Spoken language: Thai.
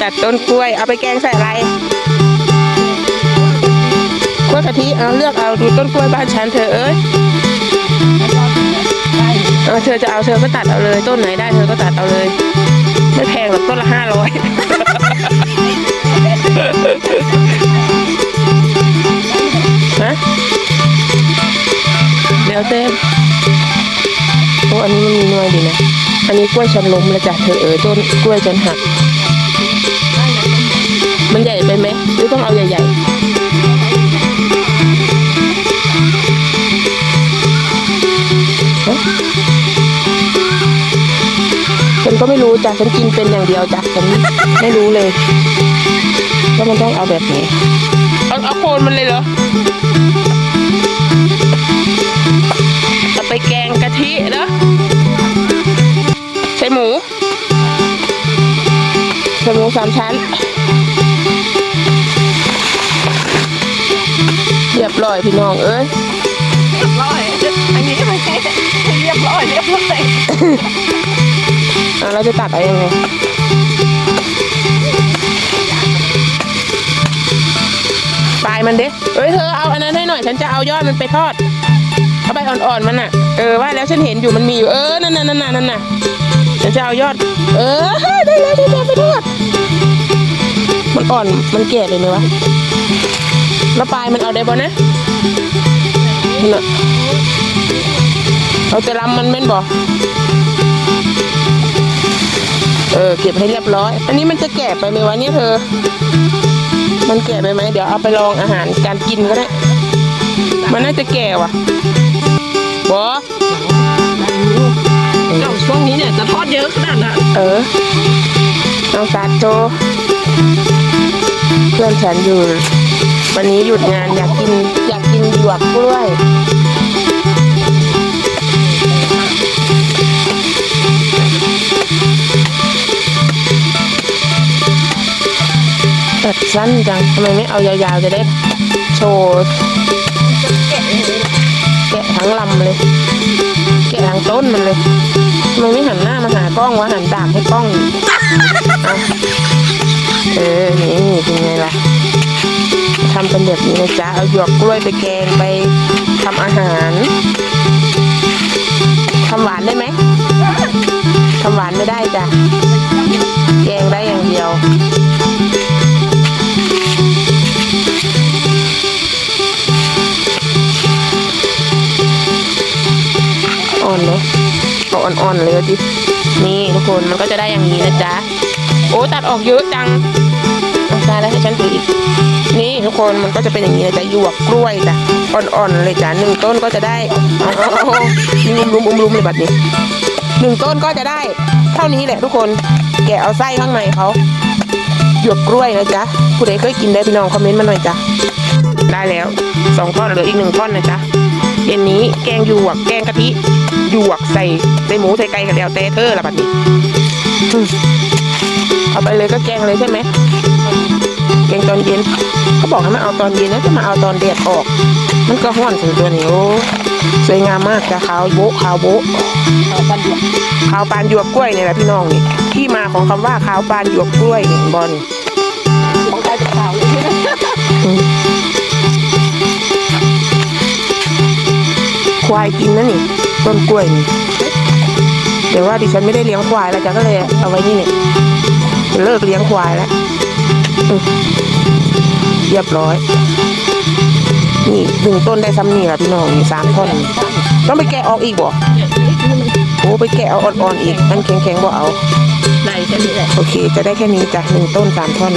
ตัดต้นกล้วยเอาไปแกงใส่อะไรกล้วยกะทิเอาเลือกเอาดูต้นกล้วยบ้านฉันเธอเอ้ยเออเธอจะเอาเธอก็ตัดเอาเลย ต้นไหนได้เธอก็ตัดเอาเลย ไม่แพงหรอกต้นละห้าร้อยฮะเดี๋ยวเต้มโอ้อันนี้มันมีหน่วยดีนะ อันนี้กล้วยฉันล้มแล้วจ้ะเธอเออต้นกล้วยฉันหัก มันใหญ่ไปไหมหรือต้องเอาใหญ่ๆฮะฉันก็ไม่รู้จ้ะฉันกินเป็นอย่างเดียวจ้ะฉันไม่รู้เลยว่ามันต้องเอาแบบไหนเอาเอาโคนมันเลยเหรอ สามชั้น เรียบร้อยพี่น้องเอ้ยเรียบร้อย อันนี้ไม่ใช่เรียบร้อยเรียบร้อยอะเราจะตัดเอายังไงปลายมันเด้เอ้ยเธอเอาอันนั้นให้หน่อย ฉันจะเอายอดมันไปทอดเอาใบอ่อนๆมันน่ะ เออว่าแล้วฉันเห็นอยู่มันมีอยู่ เออ นั่นน่ะนั่นน่ะนั่นน่ะฉันจะเอายอด เออ ได้แล้วได้แล้วไปทอดมัน อ่อนมันแก่เลยไหมวะแล้วปลายมันเอาได้บ่นะนั่นน่ะเอาแต่ลำมันแม่นบ่เออเก็บให้เรียบร้อย อันนี้มันจะแก่ไปไหมวะเนี่ยเธอ มันแก่ไปไหมเดี๋ยวเอาไปลองอาหารการกินก็ได้ มันน่าจะแก่ว่ะบอเจ้าช่วงนี้เนี่ยจะทอดเยอะขนาดนั้นเออน้องซาโจ เพื่อนฉันอยู่ วันนี้หยุดงานอยากกินอยากกินหยวกกล้วยตัดสั้นจังทำไมไม่เอายาวๆจะได้โชว์แกะทั้งลำเลย แกะทั้งต้นมันเลยทำไมไม่หันหน้ามาหากล้องวะหันดาบให้กล้อง เอาเออนี่เป็ นไงล่ะทำเป็นแบบนี้นะจ๊ะเอาหยวกกล้วยไปแกงไปทำอาหารทำหวานได้ไหมทำหวานไม่ได้จ้ะแกงได้อย่างเดียวอ่อนเลยเอาอ่อนๆเลยดินี่ทุกคนมันก็จะได้อย่างนี้นะจ๊ะ โอ้ตัดออกเยอะจังาแล้วให้ฉันถืออีก นี่ทุกคนมันก็จะเป็นอย่างนี้นะจ๊ะหยวกกล้วยจ้ะอ่อนๆเลยจ้ะหนึ่งต้นก็จะได้ลุมลุมลุมลุมเลยแบบนี้หนึ่งต้นก็จะได้ เท่านี้แหละทุกคน แกะเอาไส้ข้างในเขาหยวกกล้วยนะจ๊ะผู้ใดเคยกินได้พี่น้องคอมเมนต์มาหน่อยจ้ะได้แล้วสองท่อนเหลืออีกหนึ่งท่อนนะจ๊ะเย็นนี้แกงหยวกแกงกะทิหยวกใส่ใส่หมูใส่ไก่กันแล้วแต่เธอร์ละบัดนี้เอาไปเลยก็แกงเลยใช่ไหม แกงตอนเย็นเขาบอกให้มาเอาตอนเย็นนะจะมาเอาตอนแดดออก มันก็ห้อนถึงตัวนี้โอ้สวยงามมากจ้ะขาวโบ๊ะขาวโบ๊ะเอาปันเดียวขาวปานหยวกกล้วยเนี่ยแหละพี่น้องนี่ที่มาของคำว่าขาวปานหยวกกล้วยนี่บอลของใครจะขาวเลยควายกินนะนี่ต้นกล้วยนี่เดี๋ยวว่าดิฉันไม่ได้เลี้ยงควายแล้วจ้ะก็เลยเอาไว้นี่เนี่ยเลิกเลี้ยงควายแล้วอืม เรียบร้อย นี่หนึ่งต้นได้ซ้ำนี่แหละพี่น้องนี่สามท่อนนี่ต้องไปแกะออกอีกบ่โอ้ไปแกะเอาอ่อนๆอีกอันแข็งๆบ่เอาได้แค่นี้แหละโอเค จะได้แค่นี้จ้ะหนึ่งต้นสามท่อน